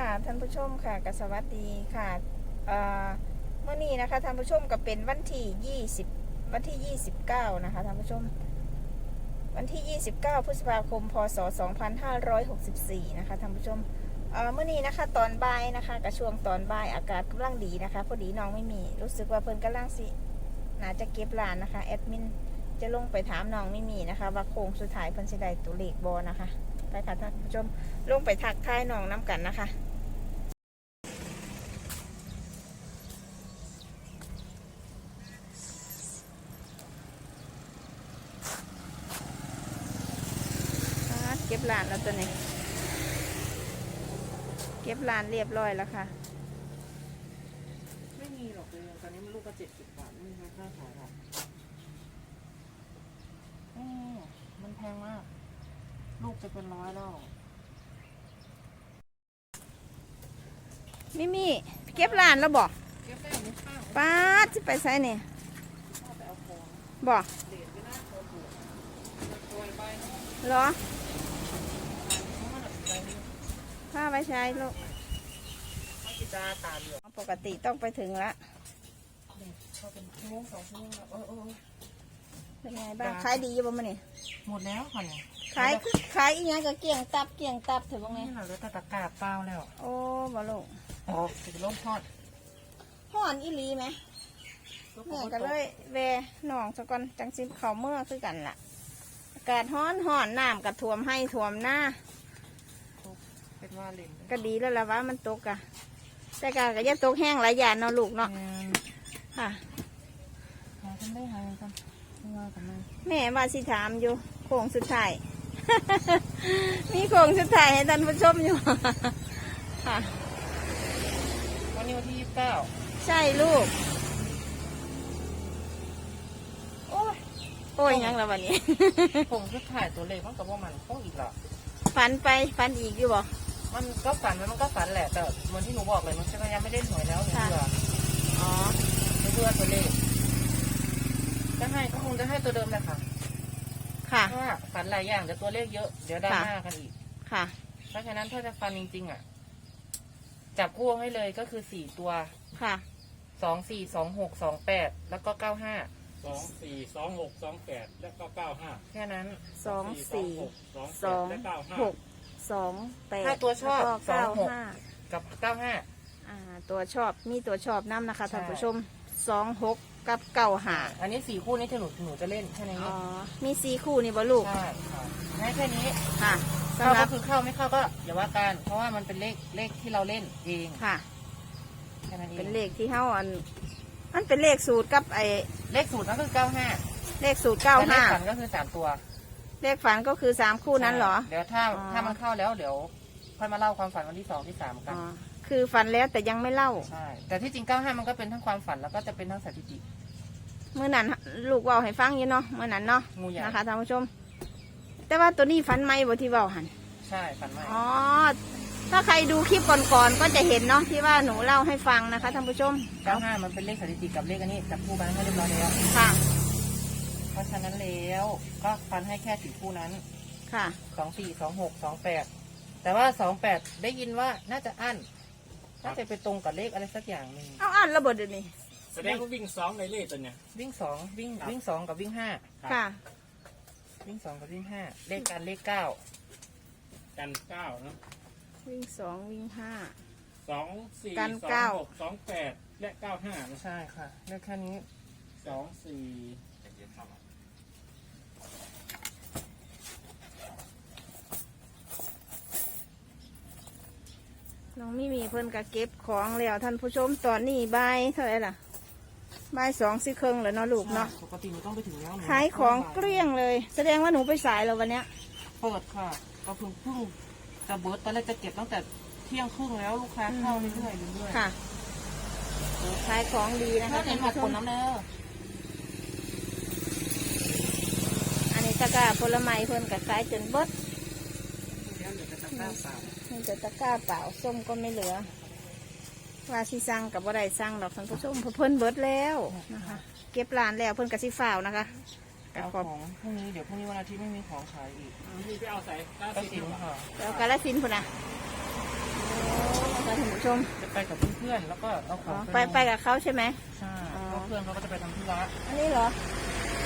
ค่ะท่านผู้ชมค่ะกสวัสดีค่ะเมื่อนี้นะคะท่านผู้ชมก็เป็นวันที่ 20 วันที่ 29 นะคะท่านผู้ชม วันที่ 29 พฤษภาคม พศ 2564 นะคะท่านผู้ชมเมื่อนี้นะคะตอนบ่ายนะคะกระช่วงตอนบ่ายอากาศกำลังดีนะคะพอดีน้องไม่มีรู้สึกว่าเพิ่นกำลังสิน่าจะเก็บร้านนะคะแอดมินจะลงไปถามน้องไม่มีนะคะ ว่าโค้งสุดท้ายเพิ่นสิได้ตัวเลขบอนะคะไปค่ะท่านผู้ชมลงไปทักทายน้องน้ำกันนะคะ อ่าเก็บลานแล้วตัวนี้ เก็บลานเรียบร้อยแล้วค่ะ ไม่มีหรอกเลยตอนนี้มันลูกก็เจ็ดสิบบาทไม่มีค่าขายหรอกอืมมันแพงมาก ลูกจะเป็นร้อยแล้วมิมี่เก็บลานแล้วบอกเก็บได้ไม่ข้างป้าดจะไปใส่เนี่ยชอบไปเอาของบอกเหรียญไม่น่าโกงถูกโดยไปเนาะเหรอเพราะมันแบบใจนี่ผ้าไว้ใช้ลูกเขา จิตาตาเหลือกปกติต้องไปถึงละเนี่ยชอบเป็นชั่วโมงสองชั่วโมงแล้วเออเออเออเป็นไงบ้างขายดีอยู่บ่มันนี่หมดแล้วค่ะเนี่ยขายขายอีกอย่างก็เกี่ยงตับเกี่ยงตับถือว่าไงนี่เราเหลือแต่ตะกร้าเปล่าแล้ว โอ้บ่ลูกอ๋อถึงล้มทอดห่อนอีหลีไหมแม่ก็เลยแวหนองสะก่อนจังสิเขาเมื่อคือกันล่ะอากาศฮ้อนห่อนน้ำกับท่วมให้ท่วมหน้าเป็นว่าเล่นก็ดีแล้วละว่ามันตกอะ แต่กาก็อย่าตกแห้งหลายอย่างเนาะลูกเนาะแมนค่ะหากันได้หากันไม่ว่ากันเลยแม่ว่าสิถามอยู่โค้งสุดท้าย มีโค้งสุดท้ายให้ท่านผู้ชมอยู่ ค่ะ วันนี้วันที่ยี่สิบเก้าใช่ลูก โอ้ยโอ้ยยังละวันนี้ ผมก็ถ่ายตัวเลขมันกับว่ามันต้องอีกหรอฝันไปฝันอีกอยู่บ่ มันก็ฝันมันก็ฝันแหละแต่เหมือนที่หนูบอกเลยมันก็ยังไม่ได้หน่วยแล้วหนูค่ะเบื่ออ๋อหนูเบื่อตัวเลขจะให้ก็คงจะให้ตัวเดิมแหละค่ะค่ะเพราะว่าฝันหลายอย่างเดี๋ยวตัวเลขเยอะเดี๋ยวดราม่ากันอีกค่ะ เพราะฉะนั้นถ้าจะฟันจริง ๆ อะ จับคู่ให้เลยก็คือสี่ตัวค่ะสองสี่สองหกสองแปดแล้วก็เก้าห้าสองสี่สองหกสองแปดและก็เก้าห้าแค่นั้นสองสี่สองสองและเก้าห้าหก สองแปดถ้าตัวชอบแล้วก็สองเก้าหกห้ากับเก้าห้าอ่าตัวชอบมีตัวชอบน้ำนะคะใช่ ท่านผู้ชมสองหกกับเก้าหาอันนี้สี่คู่นี้ที่หนูหนูจะเล่นแค่นี้อ๋อมีสีคู่นี่บ่ลูกใช่ค่ะให้แค่นี้ค่ะเข้าสำหรัก็บคือเข้าไม่เข้าก็อย่าว่ากัน เพราะว่ามันเป็นเลขเลขที่เราเล่นเองค่ะ แค่นั้นเองเป็นเลขที่เฮาอันมันเป็นเลขสูตรกับไอเลขสูตรก็คือเก้าห้าเลขสูตรเก้าห้าฝันก็คือสามตัว เลขฝันก็คือสามคู่นั้นเหรอใช่เดี๋ยวถ้าอ๋อ ถ้ามันเข้าแล้วเดี๋ยวค่อยมาเล่าความฝันวันที่สองที่สามกัน อ๋อคือฝันแล้วแต่ยังไม่เล่า ใช่ แต่ที่จริงเก้าห้ามันก็เป็นทั้งความฝันแล้วก็จะเป็นทั้งสถิติ เมื่อนั้นลูกเว่าให้ฟังอยู่เนาะเมื่อนั้นเนาะงูใหญ่ นะคะท่านผู้ชม แต่ว่าตัวนี้ฝันไหมบ่ที่เว้าหันใช่ฝันไม่อ๋อถ้าใครดูคลิปก่อนๆก็จะเห็นเนาะที่ว่าหนูเล่าให้ฟังนะคะท่านผู้ชมเก้าห้ามันเป็นเลขสถิติกับเลขอันนี้จับคู่กันให้เรียบร้อยแล้วค่ะ เพราะฉะนั้นแล้วก็ฟันให้แค่สี่คู่นั้นค่ะ สองสี่สองหกสองแปดแต่ว่าสองแปดได้ยินว่าน่าจะอั้นน่าจะไปตรงกับเลขอะไรสักอย่างหนึ่งเอาอ่านระบบเดี๋ยวนี้แสดงว่าวิ่งสองในเลขตัวเนี้ย วิ่งสองวิ่งครับ วิ่งสองกับวิ่งห้าค่ะ วิ่งสองกับวิ่งห้าเลขการเลขเก้ากันเก้าเนาะวิ่งสองวิ่งห้า สองสี่กันสองเก้า หกสองแปดและเก้าห้าเนอะใช่ค่ะเลขแค่นี้สองสี่ น้องมิมีเพิ่นก็เก็บของแล้วท่านผู้ชมตอนนี้บ่ายเท่าไหร่ล่ะบ่ายสองสิครึ่งแล้วเนาะลูกเนาะปกติหนูต้องไปถึงแล้วหนูขายของเกลี้ยงเลย แสดงว่าหนูไปสายแล้ววันเนี้ย เปิดค่ะก็เพิ่งเพิ่งจะเบิร์ตตอนแรกจะเก็บตั้งแต่เที่ยงครึ่งแล้วลูกค้าเข้าเรื่อยๆเรื่อยๆค่ะขายของดีนะถ้าคะเห็ท่านนผักผู้ชผมลน้ำเนื้อ อันนี้ ตะกร้าผลไม้เพิ่นก็ขายจนเบิดเดี๋ยวเหลือแต่ตะกร้าเปล่ามีแต่ตะกร้าเปล่าส้มก็ไม่เหลือ ว่าสิสั่งกับว่าได้สั่งดอกท่านผู้ชมเพราะเพิ่นเบิดแล้วนะคะ เก็บร้านแล้วเพิ่นก็สิฝ่าวนะคะก็เอาขอบของพรุ่งนี้เดี๋ยวพรุ่งนี้วันอาทิตย์ไม่มีของขายอีกนี่ไปเอาใส่ก้าก็สิสิบนค่ะแล้วกาลสินธุ์พุ่นนะโอ้นะคะท่านผู้ชมจะไปกับเพื่อนๆแล้วก็เอาขอ๋อองไปไปกับเขาใช่ไหม ใช่อ๋อเพราะเพื่อนเขาก็จะไปทำธุระอันนี้เหรอ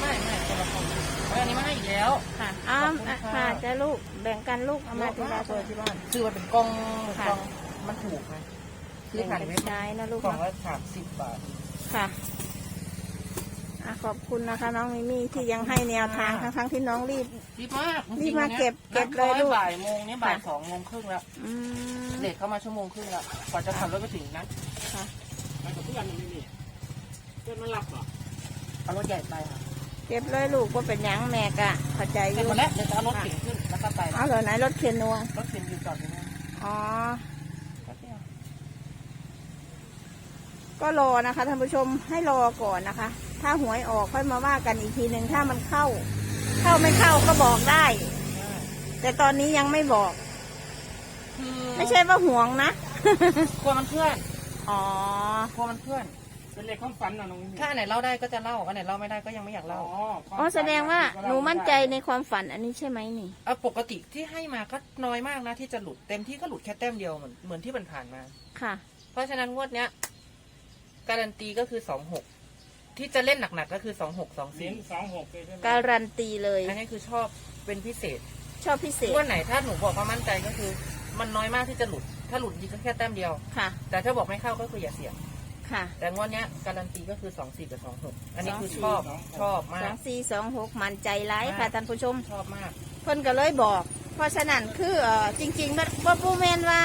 ไม่ไม่คนละคนเอาอันนี้มาให้อีกแล้วค่ะอ้าวขอบคุณค่ะค่ะจะลูกแบ่งกันลูกเอามาทีละตัตัววที่บ้านคือมันเป็นกล่องค่ะกล่องมันถูกไงซื้อถ่านไม่ใช้นะลูกกล่องเนาะละสามสิบบาท ค่ะอะขอบคุณนะคะ น้องมิมี่ที่ยังให้แนวทางทั้งทั้งๆที่น้องรีบ รีบมากรีบมาจงๆเก็บเก็บเลยนัดลูก บ่ายโมงเนี่ยบ่ายค่ะสองโมงครึ่งแล้วอืมเด็กเข้ามาชั่วโมงครึ่งแล้วกว่าจะขับรถไปถึงนะค่ะ ไปกับเพื่อนมันไม่มีเพื่อนมันหลับเหรอเอารถใหญ่ไปค่ะ เก็บเลยลูกว่าเป็นหยังแม่กะเข้าใจอเสร็จยู่หมดแล้วเดี๋ยวจะเอารถเข็นขึ้นแล้วก็ไปเอาเหรอไหนรถเคนนัวรถเข็นอยู่จอดอยู่นั่นอ๋อ แป๊บเดียวก็รอนะคะท่านผู้ชมให้รอก่อนนะคะ ถ้าหวยออกค่อยมาว่ากันอีกทีหนึ่งถ้ามันเข้า เข้าไม่เข้าก็บอกได้แต่ตอนนี้ยังไม่บอก คือไม่ใช่ว่าห่วงนะ กลัวมันเพื่อนอ๋อ กลัวมันเพื่อน เป็นเลขความฝันนะน้องมิมี่ถ้าอันไหนเล่าได้ก็จะเล่าอันไหนเล่าไม่ได้ก็ยังไม่อยากอ๋อเล่าความอ๋อแสดงว่าฝัหนูมั่นใจในความฝันอันนี้ใช่ไหมนี่เอาปกติที่ให้มาก็น้อยมากนะที่จะหลุดเต็มที่ก็หลุดแค่แต้มเดียวเหมือนเหมือนที่มันผ่านมา ค่ะ เพราะฉะนั้นงวดเนี้ยการันตีก็คือสองหกที่จะเล่นหนักๆก็คือสองหกสองเสียสี่งสองหกเลยใช่ไหมการันตีเลยอันนี้คือชอบเป็นพิเศษ ชอบพิเศษงวดไหนถ้าหนูบอกว่ามั่นใจก็คือ มันน้อยมากที่จะหลุด ถ้าหลุดจริงก็แค่แต้มเดียวค่ะ แต่ถ้าบอกไม่เข้าก็คืออย่าเสี่ยง ค่ะ แต่งวดเนี้ยการันตีก็คือสองสี่กับสองหกอันนี้คือสองสี่ชอบชอบสมาอก งสี่สองหกมันใจร้ายค่ะท่านผู้ชม ชอบมาก เพิ่นก็เลยบอก เพราะฉะนั้นคือเอ่อจริงๆมันว่าปูแมนว่า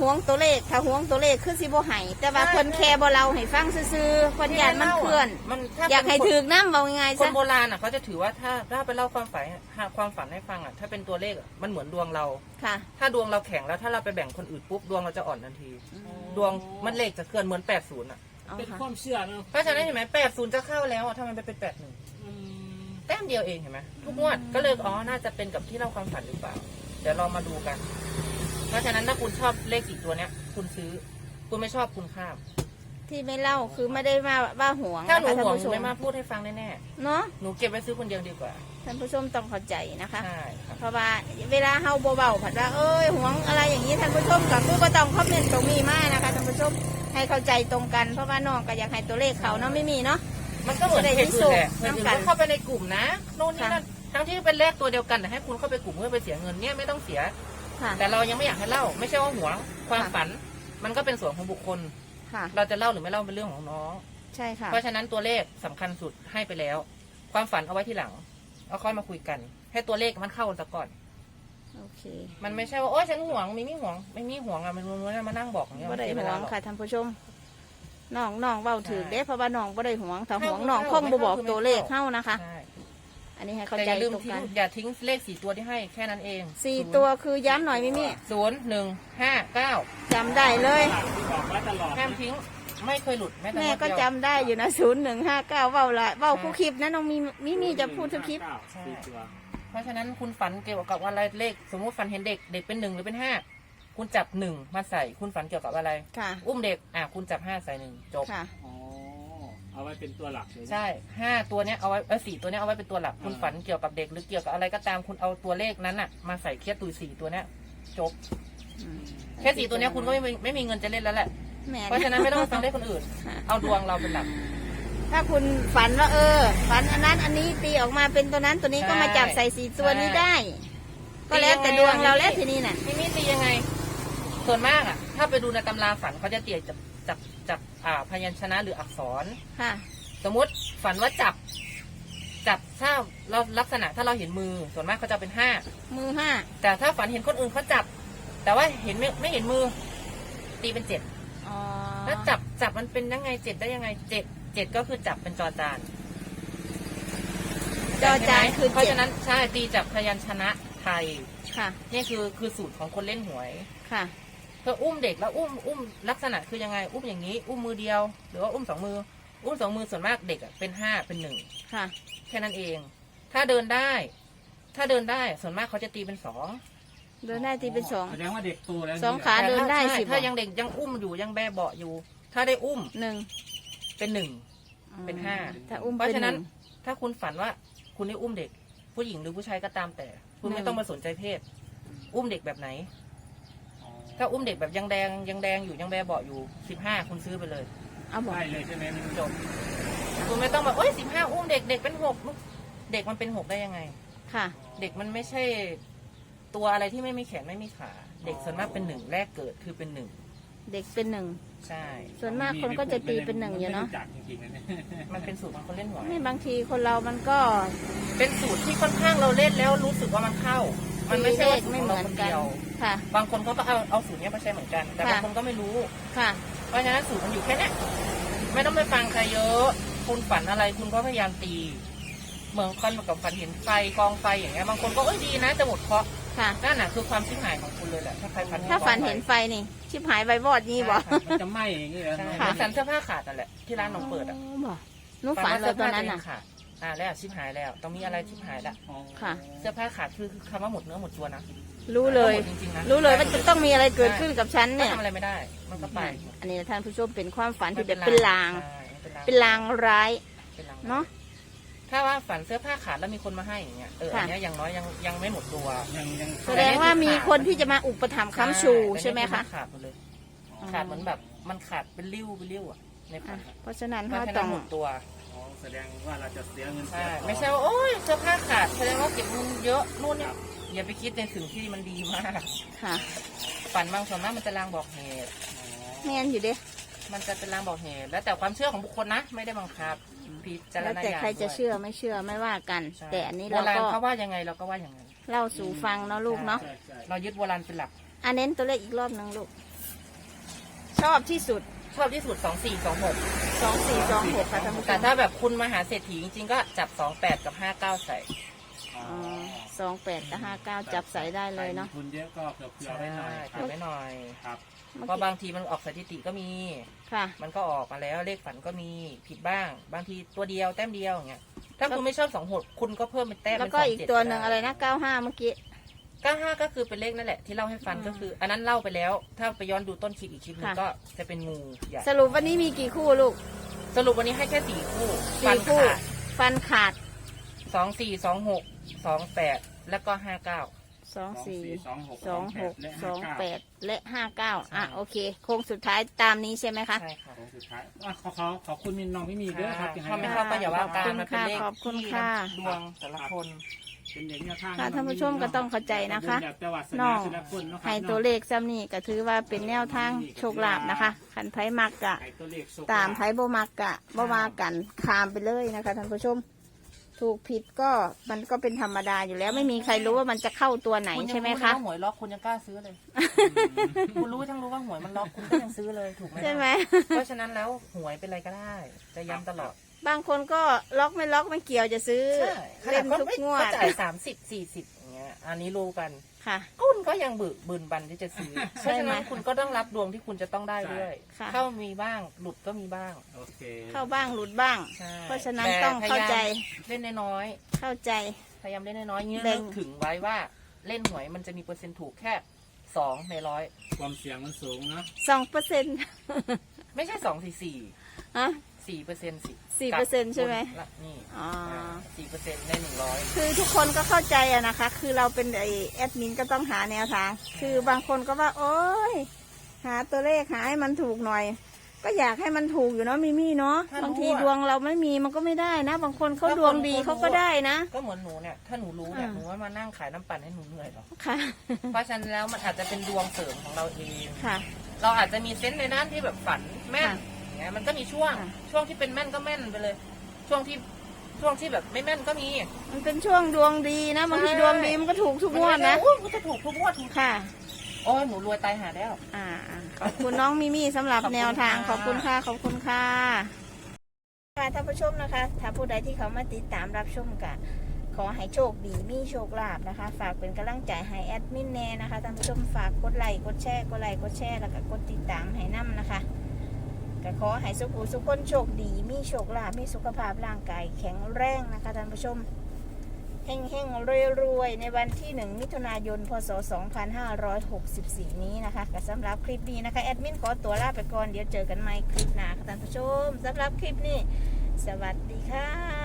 ห่วงตัวเลขถ้าห่วงตัวเลขคือสิบ่ให้แต่ว่าใช่เพิ่นแค่บ่เราให้ฟังซื่อๆเพิ่นอยากมันเคลื่อน มันถ้าอยากให้เป็นคนถือน้ำเบาง่ายๆคนซะโบราณอะเขาจะถือว่าถ้าถ้าไปเล่าความฝันหาความฝันให้ฟังอะ ถ้าเป็นตัวเลขอะมันเหมือนดวงเรา ค่ะ ถ้าดวงเราแข็งแล้วถ้าเราไปแบ่งคนอื่นปุ๊บดวงเราจะอ่อนทันที ดวงมันเลขจะเคลื่อนเหมือนแปดศูนย์อะเอาเป็นค่ะความเชื่อเนอะเพราะฉะนั้นเห็นไหมแปดศูนย์จะเข้าแล้วอะทำไมมันเป็นแปดหนึ่งอืมแต้มเดียวเองเห็นไหมทุกงวดก็เลยอ๋อน่าจะเป็นกับที่เราความฝันหรือเปล่า เดี๋ยวเรามาดูกัน เพราะฉะนั้นถ้าคุณชอบเลขสี่ตัวเนี้ย คุณซื้อ คุณไม่ชอบคุณข้าม ที่ไม่เล่าคือไม่ได้มาว่าห่วงถ้าหนูนะคะห่วงท่านหผู้ชมนูไม่มาพูดให้ฟังแน่เนาะๆหนูเก็บไว้ซื้อคนเดียวดีกว่าท่านผู้ชมต้องเข้าใจนะคะใช่ครับเพราะว่าเวลาเฮาเบาๆผัดว่าเอ้ยห่วงอะไรอย่างนี้ท่านผู้ชมกับผู้ก็ต้องคอมเมนต์ตรงนี้มากนะคะท่านผู้ชมให้เข้าใจตรงกันเพราะว่าน้องก็อยากให้ตัวเลขเขาเนาะไม่มีเนาะมันก็เหมือนเพจอื่นแหละเพจอื่นน้ำกันก็เข้าไปในกลุ่มนะโน่นนี่ค่ะนั่นทั้งที่เป็นเลขตัวเดียวกันแต่ให้คุณเข้าไปกลุ่มเพื่อไปเสียเงินเนี่ยไม่ต้องเสีย ค่ะ แต่เรายังไม่อยากให้เล่า ไม่ใช่ว่าหัวความค่ะฝัน มันก็เป็นส่วนของบุคคล ค่ะ เราจะเล่าหรือไม่เล่าเป็นเรื่องของน้อง ใช่ค่ะ เพราะฉะนั้นตัวเลขสำคัญสุดให้ไปแล้ว ความฝันเอาไว้ที่หลังเอาค่อยมาคุยกัน ให้ตัวเลขมันเข้ากันซะก่อน โอเคมันไม่ใช่ว่าโอ้ยฉันห่วงไม่มีห่วง ไม่มีห่วงอะมันมันมานั่งบอกอย่างเงี้ยบ่ได้มันเสียห่เววลางหรอกค่ะท่านผู้ชมน้องน้องเว้าถือใช่เด้เพราะว่าน้องบ่ได้ห่วงถ้าห่วงไม่น้องไม่คงบ่บอกไม่ตัวเลขเข้าเฮานะคะ ใช่ อันนี้ให้เข้าแต่ใจอย่าลืมตรงทิ้กังนอย่าทิ้งเลขสี่ตัวที่ให้แค่นั้นเองสี่ตัวคือย้ำหน่อยมิมี่ศูนย์หนึ่งห้าเก้าจำได้เลยที่บอกไว้ตลอดห้ามทิ้งไม่เคยหลุดแม้แต่แม่งวดก็เดียวจำได้อยู่นะศูนย์หนึ่งห้าเก้าเว้าละเว้าคู่คลิปนะน้องมีมิมี่จะพูดทุกคลิปใช่ตัว เพราะฉะนั้นคุณฝันเกี่ยวกับอะไรเลข สมมุติฝันเห็นเด็กเด็กเป็นหนึ่งหรือเป็นห้าคุณจับหนึ่งมาใส่คุณฝันเกี่ยวกับอะไร ค่ะ อุ้มเด็กอะคุณจับห้าใส่หนึ่งจบ ค่ะ อ๋อ เอาไว้เป็นตัวหลักเลยนะใช่ห้าตัวเนี้ยเอาไว้เออสี่ตัวเนี้ยเอาไว้เป็นตัวหลักคุณอ่าฝันเกี่ยวกับเด็กหรือเกี่ยวกับอะไรก็ตามคุณเอาตัวเลขนั้นอะมาใส่เครียดตุยสี่ตัวเนี้ยจบแค่สี่ตัวเนี้ยคุณก็ไม่มีไม่มีเงินจะเล่นแล้วแหละแม่เพราะฉะนั้นไม่ต้องไปฟังเลขคนอื่นค่ะเอาดวงเราเป็นหลัก ถ้าคุณฝันว่าเออ ฝันอันนั้นอันนี้ตีออกมาเป็นตัวนั้นตัวนี้ก็มาจับใส่สีตัวนี้ได้ ก็แล้วแต่ดวงเราแล้วทีนี้น่ะพี่มี่ตียังไง ส่วนมากอะ ถ้าไปดูในตำราฝันเขาจะเตียจับ จับจับอ่าพยัญชนะหรืออักษร ค่ะ สมมติฝันว่าจับ จับถ้าเราลักษณะถ้าเราเห็นมือส่วนมากเขาจะเป็นห้ามือห้าแต่ถ้าฝันเห็นคนอื่นเขาจับ แต่ว่าเห็นไม่ไม่เห็นมือ ตีเป็นเจ็ดอ๋อแล้วจับจับมันเป็นยังไงเจ็ดได้ยังไงเจ็ดเจ็ดก็คือจับเป็นจอจานจอจานคือเพราะเจ็ดฉะนั้นใช่ตีจับพยัญชนะไทย ค่ะ นี่คือคือสูตรของคนเล่นหวย ค่ะเธ ออุ้มเด็กแล้วอุ้มอุ้มลักษณะคือยังไงอุ้มอย่างนี้ อุ้มมือเดียว หรือว่าอุ้มสองมือ อุ้มสองมือส่วนมากเด็กอะเป็นห้าเป็นหนึ่งค่ะ แค่นั้นเอง ถ้าเดินได้ ถ้าเดินได้ส่วนมากเขาจะตีเป็นสองเดินได้ตีเป็นสอง แสดงว่าเด็กโตแล้วสองขาแต่เดินถ้าได้ใช่สิถ้าบอกยังเด็กยังอุ้มอยู่ยังแบเบาะอยู่ ถ้าได้อุ้มหนึ่งเป็นหนึ่ง เป็นห้า ถ้าอุ้มเพราะเป็นฉะหนั้นนึ่งถ้าคุณฝันว่าคุณได้อุ้มเด็ก ผู้หญิงหรือผู้ชายก็ตามแต่ คุณหนึ่ไม่ง ต้องมาสนใจเพศ อุ้มเด็กแบบไหนอ๋อ ถ้าอุ้มเด็กแบบยังแดงยังแดงอยู่ยังแบเบาะอยู่สิบห้าคุณซื้อไปเลย เอาบอกได้เลยใช่ไหมมันจบคุณไม่ต้องแบบโอ้ยสิบห้าอุ้มเด็กเด็กเป็นหกเด็กมันเป็นหกได้ยังไง ค่ะ เด็กมันไม่ใช่ตัวอะไรที่ไม่มีแขนไม่มีขา เด็กส่วนมากเป็นหนึ่งแรกเกิดคือเป็นหนึ่งเด็กเป็นหนึ่ง ใช่ ส่วนมากคนก็จะตีเป็นหนึ่งอยู่เนาะไม่รู้จักจริงๆนะเนี่ยมันเป็นสูตรบางคนเล่นหวยไม่บางทีคนเรามันก็ เป็นสูตรที่ค่อนข้างเราเล่นแล้วรู้สึกว่ามันเข้า มันไม่ใช่เลว่าขสูตรไม่ของเหมืเราอนคนกันเดียวค่ะ บางคนเขาก็เอาเอาสูตรเนี้ยมาใช้เหมือนกัน แต่ค่ะบางคนก็ไม่รู้ ค่ะ เพราะฉะนั้นสูตรมันอยู่แค่เนี้ยไม่ต้องไปฟังใครเยอะ คุณฝันอะไรคุณก็พยายามตี เหมือนกันกับฝันเห็นไฟกองไฟอย่างเงี้ย บางคนก็เอ้ยดีนะจะหมดเคราะห์ค่ะ นั่นน่ะคือความชิบหายของคุณเลยแหละถ้าใครฝันถ้าฝันกองไฟเห็นไฟนี่ ชิบหายใบวอดนี่บ่ใช่มันจะไหม้อย่างนี้เหรอใช่ค่ะ เหมือนสันเสื้อผ้าขาดนั่นแหละที่ร้านหนองเปิดอะอ๋อบ่หนูฝันเลยตอนนั้นน่ะเสื้ผ้าตัวเองขาด อ่าแล้วชิบหายแล้ว ต้องมีอะไรชิบหายละอ๋อค่ะ เสื้อผ้าขาดคือคือคำว่าหมดเนื้อหมดตัวนะรู้เลย หมดจริงๆนะรู้เลยว่าจะต้องมีอะไรเกิดขึ้นกับฉันก็เนี่ย ทำอะไรไม่ได้ มันก็ไปอันนี้ท่านผู้ชมเป็นความฝันที่มัแบบเป็นลาง ใช่เป็นลางเป็นลางร้ายเป็นลางเนาะ ถ้าว่าฝันเสื้อผ้าขาดแล้วมีคนมาให้อย่างเงี้ยเออค่ะอันเนี้ยอย่างน้อยยังยังไม่หมดตัว ยังยังแสดงว่ามีคนที่จะมาอุปถัมภ์ค้ำชูใช่ไหมคะ ขาดหมดเลย ขาดเหมือนแบบมันขาดเป็นริ้วเป็นริ้วอะในฝัอะนอะเพราะฉะนั้นเพเขาราะฉะต้นั้อนงหมดตัวอ๋อ แสดงว่าเราจะเสียเงินเสีใช่ยทองไม่ใช่ว่าโอ้ยเสื้อผ้าขาดแสดงว่าเก็บเงินเยอะนู่นเนี่ยอย่าไปคิดในสิ่งที่มันดีมากค่ะฝันบางส่วนมากมันจะลางบอกเหตุ แม่นอยู่เด้มันจะเป็นลางบอกเหตุ แล้วแต่ความเชื่อของบุคคลนะ ไม่ได้บังคับพิจารแล้วณญาณแต่ใครจะด้วยเชื่อไม่เชื่อไม่ว่ากัน ใช่แต่อันนี้โบเราราณก็เขาว่ายังไงเราก็ว่าอย่างนั้นเล่าสู่ฟังเนาะลูกเนาะใช่ใช่เรายึดโบราณเป็นหลัก อันเน้นตัวเลขอีกรอบหนึ่งลูก ชอบที่สุด ชอบที่สุดสองสี่สองหกสองสี่สองหกค่ะท่านผู้ชแต่มถ้าแบบคุณมหาเศรษฐีจริงๆก็จับสองแปดกับห้าเก้าใส่ อ๋อสองแปดกับห้าเก้าจับใส่ได้เลยเนาะ ใครมีทุนเยอะก็เผื่อเผื่อไว้หน่อยคเก็รับบไว้หน่อย ครับเมื่อเพราะกี้บางทีมันออกสถิติก็มี ค่ะ มันก็ออกมาแล้วเลขฝันก็มีผิดบ้าง บางทีตัวเดียวแต้มเดียวอย่างเงี้ยถ้าคุณไม่ชอบสองหกคุณก็เพิ่มเป็นแต้มแล้วเป็นก็สองอีกเจ็ดตัวหนึ่งอะไรนะเก้าห้าเมื่อกี้เก้าห้าก็คือเป็นเลขนั่นแหละที่เล่าให้ฟังอืมก็คือ อันนั้นเล่าไปแล้ว ถ้าไปย้อนดูต้นคลิปอีกคลิปหนึงค่ะ ก็จะเป็นงูใหญ่สรุปวันนี้มีกี่คู่ลูกสรุปวันนี้ให้แค่สี่คู่สี่ฟันคู่ ขาดฟันขาด สองสี่สองหกสองแปดแล้วก็ห้าเก้า สองสี่สองหกสองหกและสห้าองเก้าแปดและห้าเก้าอะใช่โอเค โค้งสุดท้ายตามนี้ใช่ไหมคะ ใช่ค่ะโค้งสุดท้ายอะขอขอขอบคุณมินน้องพี่มีด้วยครับที่ให้ถ้าไม่เข้าก็อย่าว่ากันขอบคุณมันเป็นเลขค่ะขอบคุณที่ค่ะ ดวงแต่ละคนเป็นอย่างนี้ข้างค่ะท่านผู้ชมก็ต้องเข้าใจนะคะจังหวัดสน้นาองศิลปุนเนาะครับให้ตัวเลขซ้ำนี่ก็ถือว่าเป็นแนวทางโชคลาภนะคะขันไพ่มักกะให้ตัวเลขโชคตามไพ่โบมักกะบ่มากันคามไปเลยนะคะท่านผู้ชม ถูกผิดก็มันก็เป็นธรรมดาอยู่แล้วไม่มีใครรู้ว่ามันจะเข้าตัวไหนคุณยังใช่ไหมรู้เลยคะว่าหวยล็อกคุณยังกล้าซื้อเลย คุณรู้ทั้งรู้ว่าหวยมันล็อกคุณก็ยังซื้อเลยถูกไหมใช่ไหม เพราะฉะนั้นแล้วหวยเป็นอะไรก็ได้ จะย้ำตลอดบางคนก็ล็อกไม่ล็อกไม่เกี่ยวจะซื้อใช่ขเล่นาดนเขาทุกไม่งวเขาดจ่ายสามสิบสี่สิบอย่างเงี้ย อันนี้รู้กัน ค่ะ คุณก็ยังบึกบืนบันที่จะซื้อเพใช่ราะฉะไหมนั้นคุณก็ต้องรับดวงที่คุณจะต้องได้ด้วยค่ะ เข้ามีบ้างหลุดก็มีบ้างโอเคเข้าบ้างหลุดบ้าง ใช่เพราะฉะนั้นแต่ต้องเข้าใจพยยมเล่นน้อยเข้าใจ ๆพยายามเล่นน้อยๆเงี้ยแบ่งนึกถึงไว้ว่าเล่นหวยมันจะมีเปอร์เซ็นต์ถูกแค่สองในร้อยความเสี่ยงมันสูงเนาะสองเปอร์เซ็นต์ไม่ใช่สองสี่สี่อะ สี่เปอร์เซ็นต์สิ4%ใช่ไหม ละนี่อ๋อ สี่เปอร์เซ็นต์ในหนึ่งร้อยคือทุกคนก็เข้าใจอะนะคะ คือเราเป็นไอแอดมินก็ต้องหาแนวทาง คือบางคนก็ว่า โอ๊ยหาตัวเลขหาให้มันถูกหน่อย ก็อยากให้มันถูกอยู่เนาะมิมี่เนาะ บางทีดวงเราไม่มีมันก็ไม่ได้นะ บางคนเขาดวงดีเขาก็ได้นะ ก็เหมือนหนูเนี่ย ถ้าหนูรู้เนี่ยอ่า หนูว่ามานั่งขายน้ำปั่นให้หนูเหนื่อยหรอกค่ะ เพราะฉะนั้นแล้วมันอาจจะเป็นดวงเสริมของเราเอง ค่ะ เราอาจจะมีเซนส์ในด้านที่แบบฝันแม่นค่ะอย่าง เงี้ยมันก็มีช่วง ค่ะ ช่วงที่เป็นแม่นก็แม่นไปเลย ช่วงที่ช่วงที่แบบไม่แม่นก็มีมันเป็นช่วงดวงดีนะบางทีใช่ดวงดีมันก็ถูกทุกงวดนะมัไม่ใช่อุ๊ยมันจะถูกทุกงวดค่ะ โอ้ยหนูรวยตายหาแล้วอ่าขอบคุณน้องมิมี่สำหรับขอบคุณแนวทางค่ะ ขอบคุณค่ะ ขอบคุณค่ะค่ะท่านผู้ชมนะคะ ถ้าผู้ใดที่เขามาติดตามรับชมกันขอให้โชคดีมีโชคลาภนะคะ ฝากเป็นกำลังใจให้แอดมินแน่นะคะท่านผู้ชมฝากกดไลค์กดแชร์กดไลค์กดแชร์แล้วก็กดติดตามให้นํนะคะ ก็ขอให้สุขุสุขคนโชคดี มีโชคลาภมีสุขภาพร่างกายแข็งแรงนะคะท่านผู้ชมเฮงเฮงรวยรวยๆในวันที่ 1 มิถุนายน พศ 2564 นี้นะคะก็สำหรับคลิปนี้นะคะ แอดมินขอตัวลาไปก่อน เดี๋ยวเจอกันใหม่คลิปหน้าค่ะท่านผู้ชมสำหรับคลิปนี้ สวัสดีค่ะ